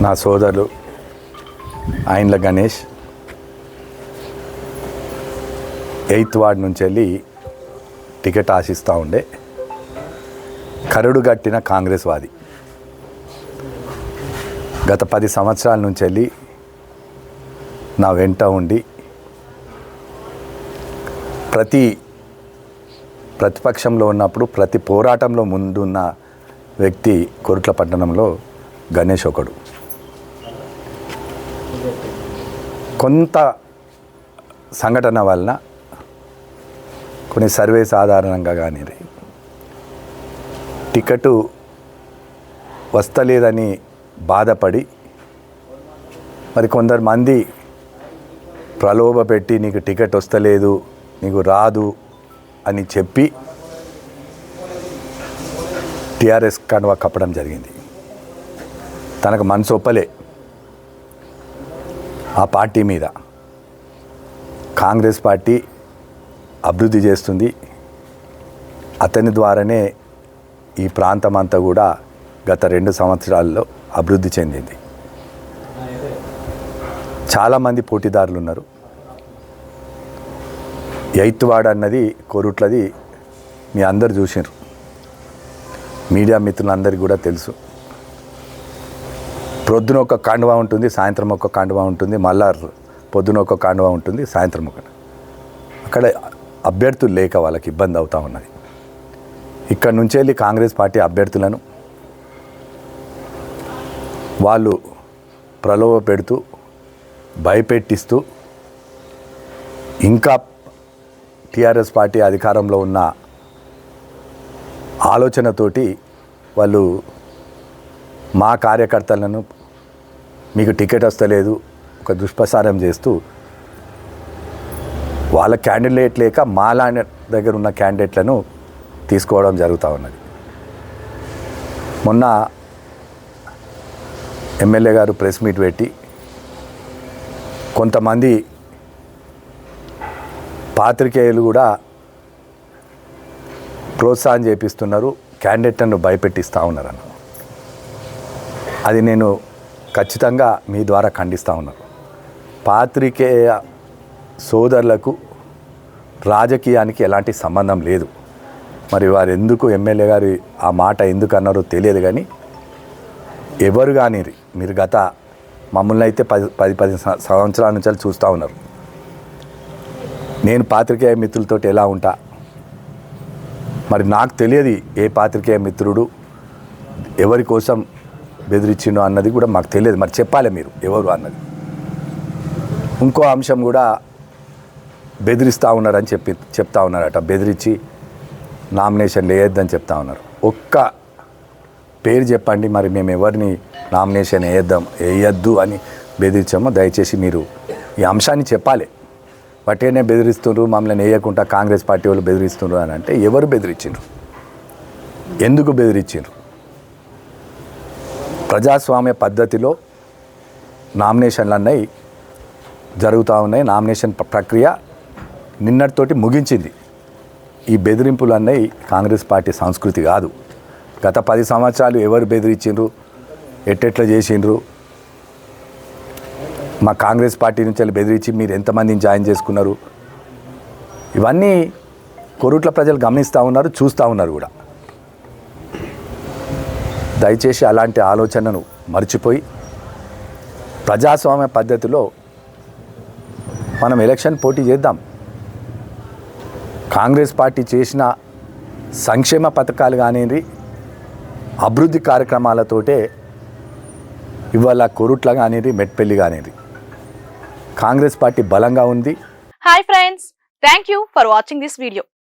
నా సోదరులు ఆయన్ల Ganesh. Eighth ward నుంచి వెళ్ళి టికెట్ ఆశిస్తూ ఉండే. కరుడు గట్టిన కాంగ్రెస్ వాది. గత పది సంవత్సరాల నుంచి వెళ్ళి నా వెంట ఉండి ప్రతి ప్రతిపక్షంలో ఉన్నప్పుడు ప్రతి పోరాటంలో ముందున్న వ్యక్తి కొరుట్ల పట్టణంలో గణేష్ ఒకడు. కొంత సంఘటన వలన కొన్ని సర్వే సాధారణంగా కానీ టికెట్ వస్తలేదని బాధపడి మరి కొందరు మంది ప్రలోభ పెట్టి నీకు టికెట్ వస్తలేదు నీకు రాదు అని చెప్పి టీఆర్ఎస్ కండువా కప్పడం జరిగింది. తనకు మనసు ఒప్పలే. ఆ పార్టీ మీద. కాంగ్రెస్ పార్టీ అభివృద్ధి చేస్తుంది. అతని ద్వారానే ఈ ప్రాంతం అంతా కూడా గత రెండు సంవత్సరాల్లో అభివృద్ధి చెందింది. చాలామంది పోటీదారులు ఉన్నారు. ఎయిత్ వార్డ్ అన్నది కోరుట్లది మీ అందరు చూసినారు మీడియా మిత్రులందరికీ కూడా తెలుసు. ప్రొద్దున ఒక కాండువా ఉంటుంది సాయంత్రం ఒక కాండువా ఉంటుంది మళ్ళా పొద్దున ఒక కాండువా ఉంటుంది సాయంత్రం ఒక అక్కడ అభ్యర్థులు లేక వాళ్ళకి ఇబ్బంది అవుతూ ఉన్నది. ఇక్కడ నుంచి వెళ్ళి కాంగ్రెస్ పార్టీ అభ్యర్థులను వాళ్ళు ప్రలోభ పెడుతూ భయపెట్టిస్తూ ఇంకా టీఆర్ఎస్ పార్టీ అధికారంలో ఉన్న ఆలోచనతోటి వాళ్ళు మా కార్యకర్తలను మీకు టికెట్ వస్తలేదు ఒక దుష్ప్రసారం చేస్తూ వాళ్ళ క్యాండిడేట్ లేక మాలా దగ్గర ఉన్న క్యాండిడేట్లను తీసుకోవడం జరుగుతూ ఉన్నది. మొన్న ఎమ్మెల్యే గారు ప్రెస్ మీట్ పెట్టి కొంతమంది పాత్రికేయులు కూడా ప్రోత్సాహం చేపిస్తున్నారు క్యాండిడేట్లను భయపెట్టిస్తూ ఉన్నారన్న అది నేను ఖచ్చితంగా మీ ద్వారా ఖండిస్తూ ఉన్నాను పాత్రికేయ సోదరులకు రాజకీయానికి ఎలాంటి సంబంధం లేదు. మరి వారు ఎందుకు ఎమ్మెల్యే గారు ఆ మాట ఎందుకు అన్నారో తెలియదు కానీ ఎవరు కానీ మీరు గత మమ్మల్ని అయితే పది పది పది సంవత్సరాల నుంచి చూస్తూ ఉన్నారు. నేను పాత్రికేయ మిత్రులతోటి ఎలా ఉంటా? మరి నాకు తెలియదు ఏ పాత్రికేయ మిత్రుడు ఎవరి కోసం బెదిరించిండో అన్నది కూడా మాకు తెలియదు. మరి చెప్పాలి మీరు ఎవరు అన్నది? ఇంకో అంశం కూడా బెదిరిస్తూ ఉన్నారని చెప్పి చెప్తా ఉన్నారట. బెదిరించి నామినేషన్ వేయొద్దని చెప్తా ఉన్నారు. ఒక్క పేరు చెప్పండి మరి మేము ఎవరిని నామినేషన్ వేయద్దాం వేయద్దు అని బెదిరించామో దయచేసి మీరు ఈ అంశాన్ని చెప్పాలి. వట్టిగానే బెదిరిస్తున్నారు మమ్మల్ని వేయకుండా కాంగ్రెస్ పార్టీ వాళ్ళు బెదిరిస్తున్నారు అని అంటే ఎవరు బెదిరించారు ఎందుకు బెదిరించారు ప్రజాస్వామ్య పద్ధతిలో నామినేషన్లు అన్నీ జరుగుతూ ఉన్నాయి. నామినేషన్ ప్రక్రియ నిన్నటితోటి ముగించింది. ఈ బెదిరింపులు అన్నవి కాంగ్రెస్ పార్టీ సంస్కృతి కాదు. గత పది సంవత్సరాలు ఎవరు బెదిరించిండ్రు? ఎట్టెట్లా చేసిండ్రు? మా కాంగ్రెస్ పార్టీ నుంచి వెళ్ళి బెదిరించి మీరు ఎంతమందిని జాయిన్ చేసుకున్నారు? ఇవన్నీ కొరుట్ల ప్రజలు గమనిస్తూ ఉన్నారు చూస్తూ ఉన్నారు కూడా. దయచేసి అలాంటి ఆలోచనను మర్చిపోయి ప్రజాస్వామ్య పద్ధతిలో మనం ఎలక్షన్ పోటీ చేద్దాం. కాంగ్రెస్ పార్టీ చేసిన సంక్షేమ పథకాలు కానివ్వండి అభివృద్ధి కార్యక్రమాలతోటే ఇవాళ కొరుట్ల కానివ్వండి మెట్పల్లి కానివ్వండి. కాంగ్రెస్ పార్టీ బలంగా ఉంది. Hi friends thank you for watching this video